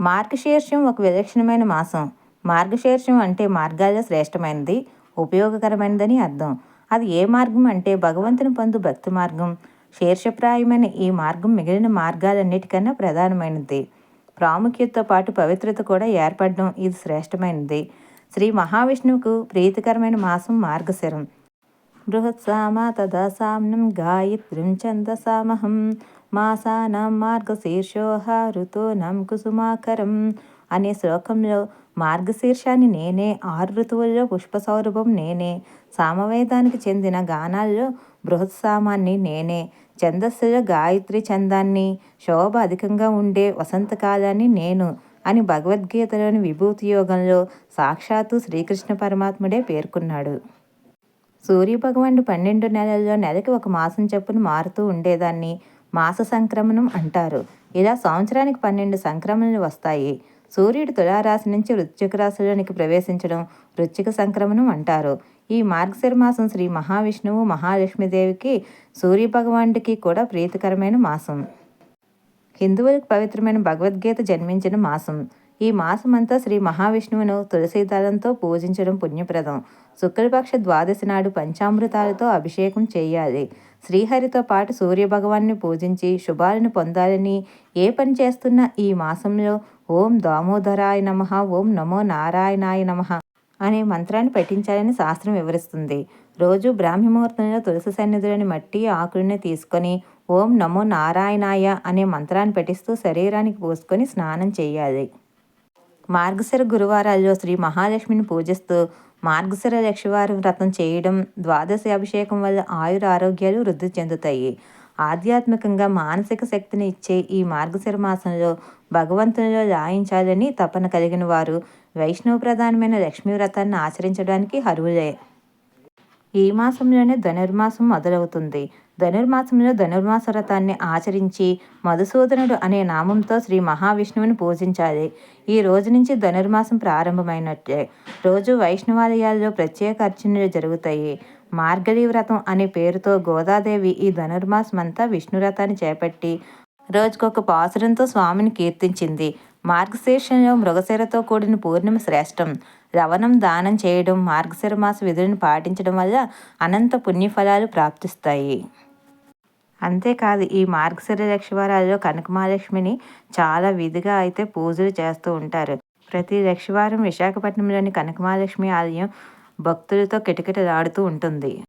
మార్గశీర్షం ఒక విలక్షణమైన మాసం. మార్గశీర్షం అంటే మార్గాల శ్రేష్టమైనది ఉపయోగకరమైనదని అర్థం. అది ఏ మార్గం అంటే భగవంతుని పొందు భక్తి మార్గం. శీర్షప్రాయమైన ఈ మార్గం మిగిలిన మార్గాలన్నిటికన్నా ప్రధానమైనది. ప్రాముఖ్యతతో పాటు పవిత్రత కూడా ఏర్పడడం ఇది శ్రేష్టమైనది. శ్రీ మహావిష్ణువుకు ప్రీతికరమైన మాసం మార్గశిరం. బృహత్సామ తదా సామ్నం గాయత్రిం ఛందసామహం మాసానాం మార్గశీర్షోహ ఋతూనాం కుసుమాకరం అనే శ్లోకంలో మార్గశీర్షాన్ని నేనే ఆరు ఋతువుల్లో పుష్పసౌరభం నేనే సామవేదానికి చెందిన గానాల్లో బృహత్సామాన్ని నేనే। ఛందస్సులో గాయత్రి చందాన్ని శోభ అధికంగా ఉండే వసంతకాలాన్ని నేను అని భగవద్గీతలోని విభూతి యోగంలో సాక్షాత్తు శ్రీకృష్ణ పరమాత్ముడే పేర్కొన్నాడు. సూర్యభగవానుడు పన్నెండు నెలల్లో నెలకి ఒక మాసం చొప్పున మారుతూ ఉండేదాన్ని. మాస సంక్రమణం అంటారు. ఇలా సంవత్సరానికి పన్నెండు సంక్రమణలు వస్తాయి. సూర్యుడు తులారాశి నుంచి వృశ్చిక రాశిలోనికి ప్రవేశించడం వృశ్చిక సంక్రమణం అంటారు. ఈ మార్గశిర మాసం శ్రీ మహావిష్ణువు మహాలక్ష్మీదేవికి సూర్యభగవానుడికి కూడా ప్రీతికరమైన మాసం. హిందువులకు పవిత్రమైన భగవద్గీత జన్మించిన మాసం. ఈ మాసమంతా శ్రీ మహావిష్ణువును తులసీదళంతో పూజించడం పుణ్యప్రదం. శుక్లపక్ష ద్వాదశి నాడు పంచామృతాలతో అభిషేకం చేయాలి. శ్రీహరితో పాటు సూర్యభగవాన్ని పూజించి శుభాలను పొందాలని ఏ పని చేస్తున్నా ఈ మాసంలో ఓం దామోదరాయ నమ ఓం నమో నారాయణాయ నమ అనే మంత్రాన్ని పఠించాలని శాస్త్రం వివరిస్తుంది. రోజు బ్రాహ్మీముహూర్తంలో తులసి సన్నిధులని మట్టి ఆకులని తీసుకొని ఓం నమో నారాయణాయ అనే మంత్రాన్ని పఠిస్తూ శరీరానికి పోసుకొని స్నానం చేయాలి. మార్గశిర గురువారాల్లో శ్రీ మహాలక్ష్మిని పూజిస్తూ మార్గశిర లక్ష్మివారి వ్రతం చేయడం ద్వాదశి అభిషేకం వల్ల ఆయుర ఆరోగ్యాలు వృద్ధి చెందుతాయి. ఆధ్యాత్మికంగా మానసిక శక్తిని ఇచ్చే ఈ మార్గశిర మాసంలో భగవంతునిలో లాయించాలని తపన కలిగిన వారు వైష్ణవ ప్రధానమైన లక్ష్మీ వ్రతాన్ని ఆచరించడానికి అర్హులే. ఈ మాసంలోనే ధనుర్మాసం మొదలవుతుంది. ధనుర్మాసంలో ధనుర్మాస వ్రతాన్ని ఆచరించి మధుసూదనుడు అనే నామంతో శ్రీ మహావిష్ణువుని పూజించాలి. ఈ రోజు నుంచి ధనుర్మాసం ప్రారంభమైనట్లే రోజు వైష్ణవాలయాల్లో ప్రత్యేక అర్చనలు జరుగుతాయి. మార్గళి వ్రతం అనే పేరుతో గోదాదేవి ఈ ధనుర్మాసం అంతా విష్ణు వ్రతాన్ని చేపట్టి రోజుకొక పాసురంతో స్వామిని కీర్తించింది. మార్గశీర్షంలో మృగశిరతో కూడిన పూర్ణిమ శ్రేష్టం. రవణం దానం చేయడం మార్గశిర మాస విధులను పాటించడం వల్ల అనంత పుణ్యఫలాలు ప్రాప్తిస్తాయి. అంతేకాదు ఈ మార్గశిర లక్షవారాల్లో కనకమహాలక్ష్మిని చాలా విధిగా అయితే పూజలు చేస్తూ ఉంటారు. ప్రతి లక్షవారం విశాఖపట్నంలోని కనకమహాలక్ష్మి ఆలయం భక్తులతో కిటకిటలాడుతూ ఉంటుంది.